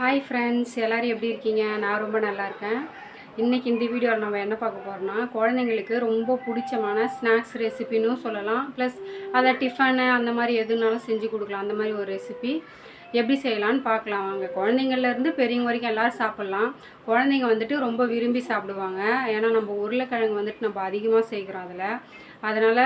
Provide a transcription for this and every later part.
Hi friends எல்லோரும் எப்படி இருக்கீங்க? நான் ரொம்ப நல்லா இருக்கேன். இன்றைக்கி இந்த வீடியோவில் நம்ம என்ன பார்க்க போகிறோம்னா குழந்தைங்களுக்கு ரொம்ப பிடிச்சமான ஸ்நாக்ஸ் ரெசிபின்னு சொல்லலாம். ப்ளஸ் அதை டிஃபனு அந்த மாதிரி எதுனாலும் செஞ்சு கொடுக்கலாம். அந்த மாதிரி ஒரு ரெசிபி எப்படி செய்யலான்னு பார்க்கலாம். வாங்க குழந்தைங்கள்லேருந்து பெரியவங்க வரைக்கும் எல்லோரும் சாப்பிட்லாம். குழந்தைங்க வந்துட்டு ரொம்ப விரும்பி சாப்பிடுவாங்க. ஏன்னா நம்ம உருளைக்கிழங்கு வந்துட்டு நம்ம அதிகமாக சேர்க்குறோம் அதில். அதனால்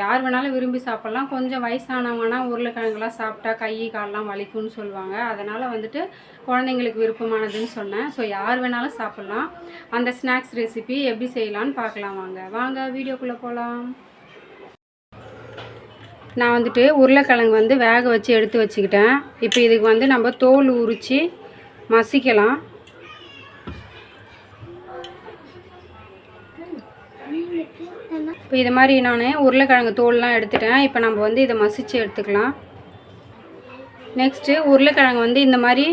யார் வேணாலும் விரும்பி சாப்பிட்லாம். கொஞ்சம் வயசானவங்கன்னா உருளைக்கிழங்குலாம் சாப்பிட்டா கை கால்லாம் வலிக்கும்னு சொல்லுவாங்க. அதனால் வந்துட்டு குழந்தைங்களுக்கு விருப்பமானதுன்னு சொன்னேன். ஸோ யார் வேணாலும் சாப்பிட்லாம். அந்த ஸ்நாக்ஸ் ரெசிபி எப்படி செய்யலான்னு பார்க்கலாம் வாங்க. வாங்க வீடியோக்குள்ளே போகலாம் நான் வந்துட்டு உருளைக்கிழங்கு வந்து வேக வச்சு எடுத்து வச்சுக்கிட்டேன். இப்போ இதுக்கு வந்து நம்ம தோல் உரித்து மசிக்கலாம். இப்போ இது மாதிரி நான் உருளைக்கிழங்கு தோல்லாம் எடுத்துட்டேன். இப்போ நம்ம வந்து இதை மசித்து எடுத்துக்கலாம். நெக்ஸ்ட்டு உருளைக்கிழங்கு வந்து இந்த மாதிரி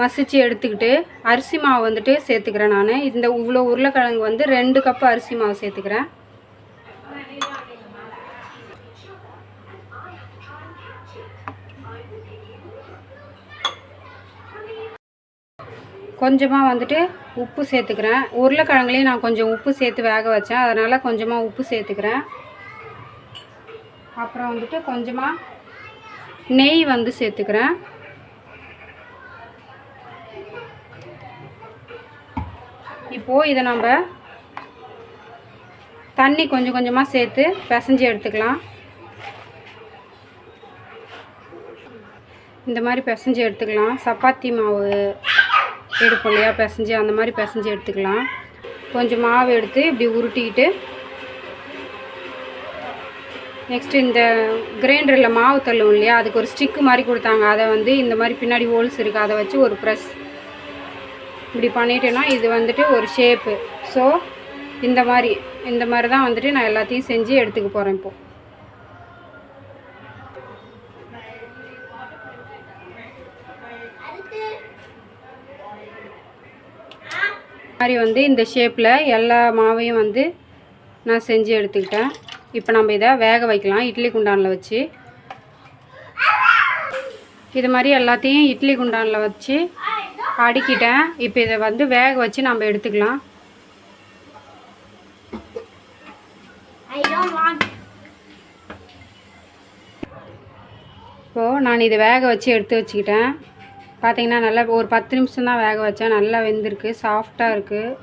மசித்து எடுத்துக்கிட்டு அரிசி மாவு வந்துட்டு சேர்த்துக்கிறேன் நான். இந்த இவ்வளோ உருளைக்கிழங்கு வந்து ரெண்டு கப்பு அரிசி மாவு சேர்த்துக்கிறேன். கொஞ்சமாக வந்துட்டு உப்பு சேர்த்துக்கிறேன். உருளைக்கிழங்குலேயும் நான் கொஞ்சம் உப்பு சேர்த்து வேக வச்சேன். அதனால் கொஞ்சமாக உப்பு சேர்த்துக்கிறேன். அப்புறம் வந்துட்டு கொஞ்சமாக நெய் வந்து சேர்த்துக்கிறேன். இப்போது இதை நம்ம தண்ணி கொஞ்சம் கொஞ்சமாக சேர்த்து பிசைஞ்சு எடுத்துக்கலாம். இந்த மாதிரி பிசைஞ்சு எடுத்துக்கலாம். சப்பாத்தி மாவு. எடுப்போம் இல்லையா பிசைஞ்சு அந்த மாதிரி பிசைஞ்சு எடுத்துக்கலாம். கொஞ்சம் மாவு எடுத்து இப்படி உருட்டிக்கிட்டு நெக்ஸ்ட்டு இந்த கிரைண்டரில் மாவு தள்ளும் இல்லையா? அதுக்கு ஒரு ஸ்டிக்கு மாதிரி கொடுத்தாங்க. அதை வந்து இந்த மாதிரி பின்னாடி ஹோல்ஸ் இருக்குது அதை வச்சு ஒரு ப்ரெஸ் இப்படி பண்ணிட்டேன்னா இது வந்துட்டு ஒரு ஷேப்பு ஸோ இந்த மாதிரி இந்த மாதிரி தான் வந்துட்டு நான் எல்லாத்தையும் செஞ்சு எடுத்துக்க போகிறேன் இப்போது மாதிரி வந்து இந்த ஷேப்பில் எல்லா மாவையும் வந்து நான் செஞ்சு எடுத்துக்கிட்டேன். இப்போ நம்ம இதை வேக வைக்கலாம். இட்லி குண்டானில் வச்சு. இது மாதிரி எல்லாத்தையும் இட்லி குண்டானில் வச்சு அடுக்கிட்டேன். இப்போ இதை வந்து வேக வச்சு நம்ம எடுத்துக்கலாம். இப்போது நான் இதை வேக வச்சு எடுத்து வச்சுக்கிட்டேன். பார்த்தீங்கன்னா நல்லா ஒரு பத்து நிமிஷம் தான் வேக வச்சேன். நல்லா வெந்திருக்கு சாஃப்டாக இருக்குது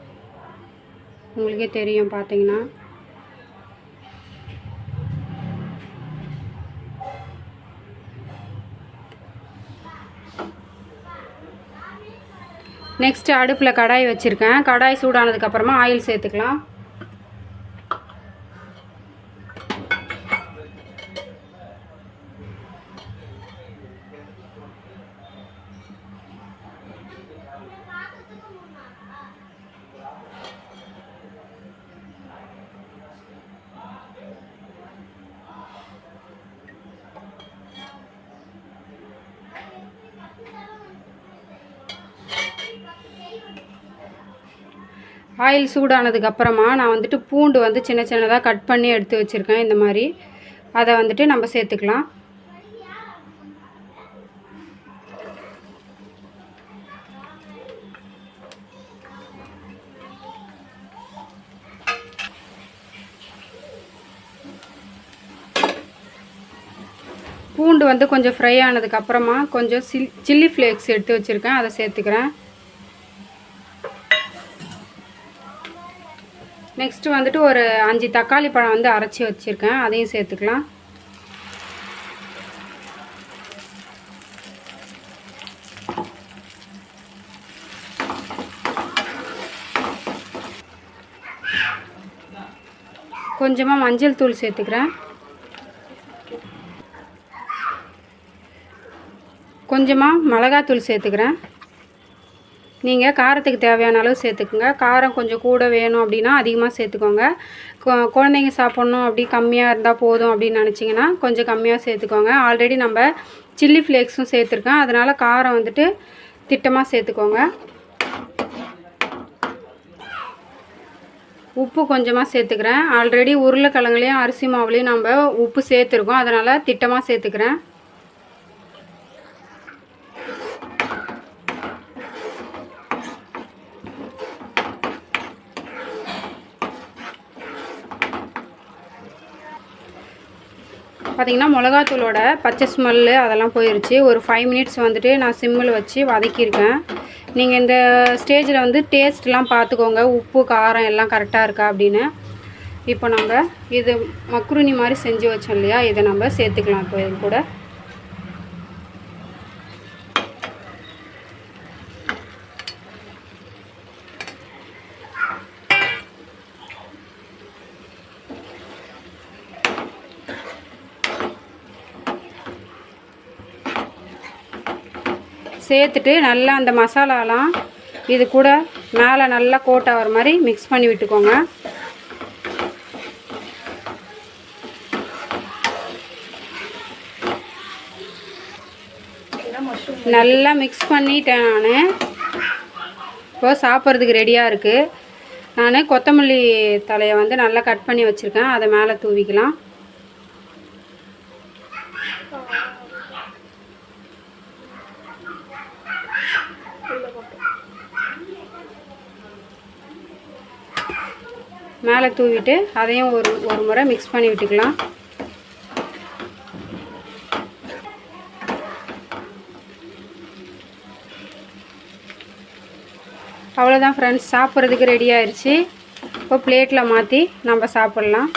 உங்களுக்கே தெரியும் பார்த்தீங்கன்னா நெக்ஸ்ட்டு அடுப்பில் கடாய் வச்சுருக்கேன். கடாய் சூடானதுக்கப்புறமா ஆயில் சேர்த்துக்கலாம். ஆயில் சூடானதுக்கு அப்புறமா நான் வந்துட்டு பூண்டு வந்து சின்ன சின்னதாக கட் பண்ணி எடுத்து வச்சுருக்கேன் இந்த மாதிரி. அதை வந்துட்டு நம்ம சேர்த்துக்கலாம். பூண்டு வந்து கொஞ்சம் ஃப்ரை ஆனதுக்கப்புறமா கொஞ்சம் சில் சில்லி ஃப்ளேக்ஸ் எடுத்து வச்சுருக்கேன். அதை சேர்த்துக்கிறேன். நெக்ஸ்ட்டு வந்துட்டு ஒரு அஞ்சு தக்காளி பழம் வந்து அரைச்சி வச்சுருக்கேன். அதையும் சேர்த்துக்கலாம். கொஞ்சமாக மஞ்சள் தூள் சேர்த்துக்கிறேன். கொஞ்சமாக மிளகாத்தூள் சேர்த்துக்கிறேன். நீங்கள் காரத்துக்கு தேவையான அளவு சேர்த்துக்குங்க. காரம் கொஞ்சம் கூட வேணும் அப்படின்னா அதிகமாக சேர்த்துக்கோங்க. குழந்தைங்க சாப்பிட்ணும் அப்படி கம்மியாக இருந்தால் போதும் அப்படின்னு நினச்சிங்கன்னா கொஞ்சம் கம்மியாக சேர்த்துக்கோங்க. ஆல்ரெடி நம்ம சில்லி ஃப்ளேக்ஸும் சேர்த்துருக்கேன் அதனால் காரம் வந்துட்டு திட்டமாக சேர்த்துக்கோங்க. உப்பு கொஞ்சமாக சேர்த்துக்கிறேன். ஆல்ரெடி உருளைக்கிழங்குலேயும் அரிசி மாவுலேயும் நம்ம உப்பு சேர்த்துருக்கோம். அதனால் திட்டமாக சேர்த்துக்கிறேன். பார்த்திங்கன்னா மிளகாத்தூளோட பச்சை ஸ்மெல்லு அதெல்லாம் போயிருச்சு. ஒரு ஃபைவ் மினிட்ஸ் வந்துட்டு நான் சிம்மில் வச்சு வதக்கியிருக்கேன். நீங்கள் இந்த ஸ்டேஜில் வந்து டேஸ்ட்லாம் பார்த்துக்கோங்க உப்பு காரம் எல்லாம் கரெக்டாக இருக்கா அப்படின்னு. இப்போ நம்ம இது மக்ருனி மாதிரி செஞ்சு வச்சோம் இல்லையா? இதை நம்ம சேர்த்துக்கலாம். இப்போ இது கூட சேர்த்துட்டு நல்லா அந்த மசாலாலாம் இது கூட மேலே நல்லா கோட் ஆகிற மாதிரி மிக்ஸ் பண்ணி விட்டுக்கோங்க. நல்லா மிக்ஸ் பண்ணிட்டேன் நான். இப்போ சாப்பிட்றதுக்கு ரெடியாக இருக்குது நான் கொத்தமல்லி தலையை வந்து நல்லா கட் பண்ணி வச்சுருக்கேன். அதை மேலே தூவிக்கலாம். மேலே தூவிட்டு அதையும் ஒரு ஒரு முறை மிக்ஸ் பண்ணி விட்டுக்கலாம். அவ்வளோதான் ஃப்ரெண்ட்ஸ் சாப்பிட்றதுக்கு ரெடி ஆயிடுச்சு இப்போ பிளேட்டில் மாற்றி நம்ம சாப்பிட்லாம்.